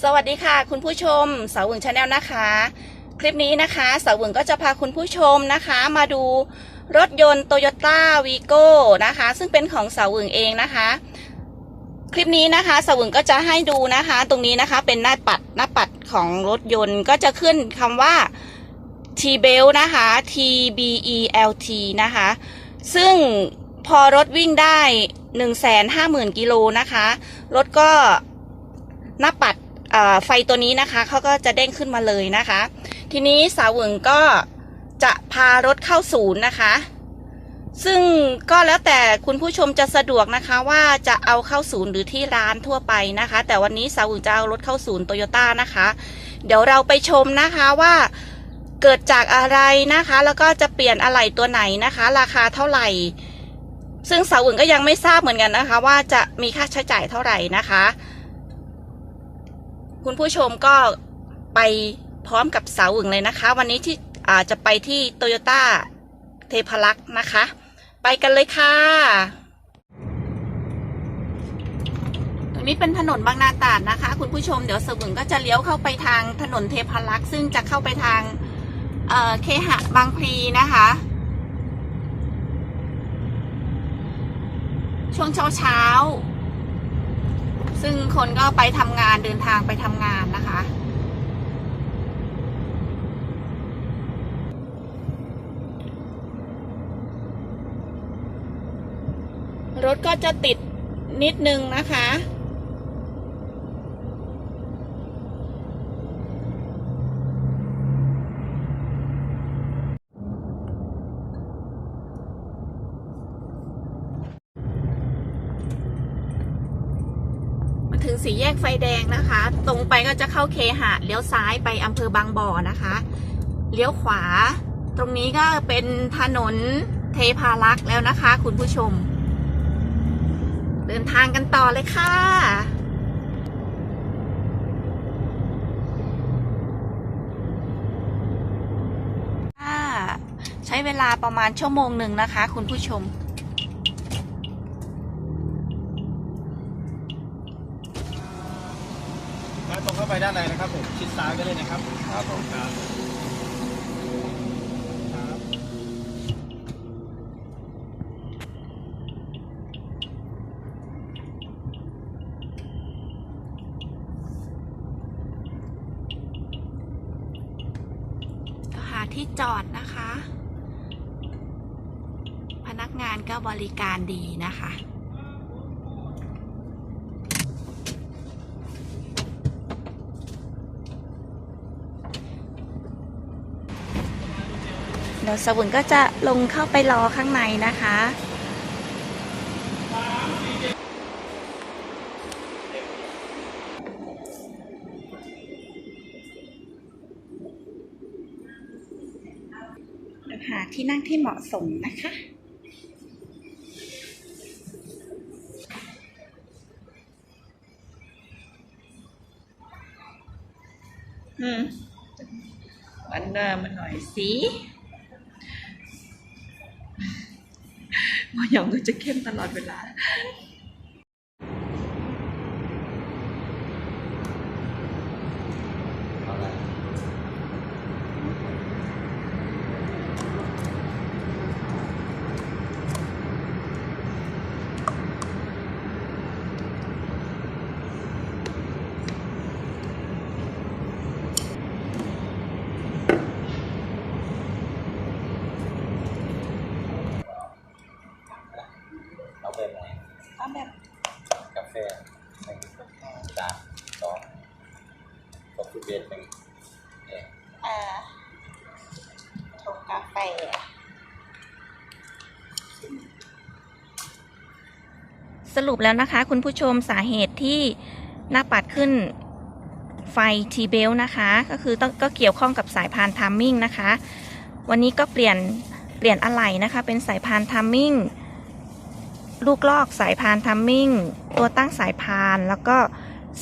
สวัสดีค่ะ คุณผู้ชมสาวหวึงชาแนลนะคะ คลิปนี้นะคะสาวหวึงก็จะพาคุณผู้ชมนะคะ มาดูรถยนต์โตโยต้าวีโก้นะคะ ซึ่งเป็นของสาวหวึงเองนะคะ คลิปนี้นะคะสาวหวึงก็จะให้ดูนะคะ ตรงนี้นะคะเป็นหน้าปัดหน้าปัดของรถยนต์ก็จะขึ้นคำว่า T belt นะคะ T B E L T นะคะ ซึ่งพอรถวิ่งได้ 1 5 0 0 0 0กิโลนะคะ รถก็หน้าปัด ไฟตัวนี้นะคะเขาก็จะเด้งขึ้นมาเลยนะคะ ทีนี้สาวหวึงก็จะพารถเข้าศูนย์นะคะ ซึ่งก็แล้วแต่คุณผู้ชมจะสะดวกนะคะว่าจะเอาเข้าศูนย์หรือที่ร้านทั่วไปนะคะ แต่วันนี้สาวหวึงจะเอารถเข้าศูนย์โตโยต้านะคะ เดี๋ยวเราไปชมนะคะว่าเกิดจากอะไรนะคะ แล้วก็จะเปลี่ยนอะไหล่ตัวไหนนะคะ ราคาเท่าไหร่ ซึ่งสาวอื่นก็ยังไม่ทราบเหมือนกันนะคะ ว่าจะมีค่าใช้จ่ายเท่าไหร่นะคะ คุณผู้ชมก็ไปพร้อมกับเสาอึ่งเลยนะคะ วันนี้ที่จะไปที่โตโยต้าเทพารักษ์นะคะ ไปกันเลยค่ะตรงนี้เป็นถนนบางนาตราดนะคะ คุณผู้ชมเดี๋ยวเสาอึ่งก็จะเลี้ยวเข้าไปทางถนนเทพารักษ์ซึ่งจะเข้าไปทางเอเคหะบางพลีนะคะ ช่วงเช้าเช้า ซึ่งคนก็ไปทำงานเดินทางไปทำงานนะคะ รถก็จะติดนิดนึงนะคะ มา ถึงสี่แยกไฟแดงนะคะ ตรงไปก็จะเข้าเคหะเลี้ยวซ้ายไปอำเภอบางบ่อนะคะ เลี้ยวขวา ตรงนี้ก็เป็นถนนเทพารักษ์แล้วนะคะ คุณผู้ชม เดินทางกันต่อเลยค่ะค่ะใช้เวลาประมาณชั่วโมงหนึ่งนะคะ คุณผู้ชม มาตรงเข้าไปด้านในนะครับผม ชิดซ้ายก็ได้นะครับ ครับผมครับครับหาที่จอดนะคะ พนักงานก็บริการดีนะคะ เดี๋ยว สวุนก็จะลงเข้าไปรอข้างในนะคะ หาที่นั่งที่เหมาะสมนะคะอืมวันเดิมมันหน่อยสิ หมอยองก็จะเข้มตลอดเวลาเอาละ เอาเป็นไง เอาแบบกาแฟหนึ่งสามสองขอบคุณเบนหนึ่งเนี่ยเอ่อชงกาแฟสรุปแล้วนะคะ คุณผู้ชมสาเหตุที่หน้าปัดขึ้นไฟ T belt นะคะ ก็คือต้องก็เกี่ยวข้องกับสายพานทามมิ่งนะคะ วันนี้ก็เปลี่ยนเปลี่ยนอะไหล่นะคะ เป็นสายพานทามมิ่ง ลูกลอกสายพานทัมมิ่ง ตัวตั้งสายพานแล้วก็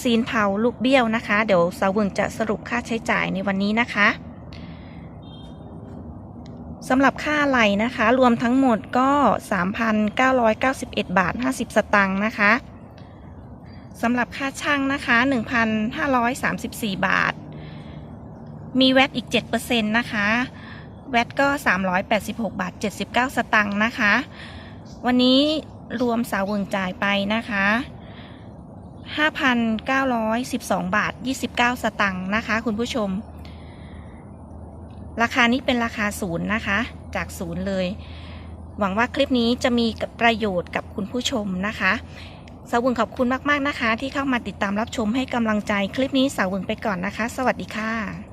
ซีนเผาลูกเบี้ยวนะคะ เดี๋ยวสาวึงจะสรุปค่าใช้จ่ายในวันนี้นะคะสำหรับค่าไหลนะคะ รวมทั้งหมดก็ 3,991 บาท 50 สตางค์นะคะสำหรับค่าช่างนะคะ 1,534 บาท มีแวตอีก 7%นะคะ แวตก็ 386 บาท 79 สตังค์นะคะ วันนี้ รวมสาวเวงจ่ายไปนะคะ 5,912 บาท 29 สตังค์นะคะ คุณผู้ชม ราคานี้เป็นราคาศูนย์นะคะ จากศูนย์เลย หวังว่าคลิปนี้จะมีประโยชน์กับคุณผู้ชมนะคะสาวเวงขอบคุณมาก ๆ นะคะ ที่เข้ามาติดตามรับชมให้กำลังใจคลิปนี้สาวเวงไปก่อนนะคะ สวัสดีค่ะ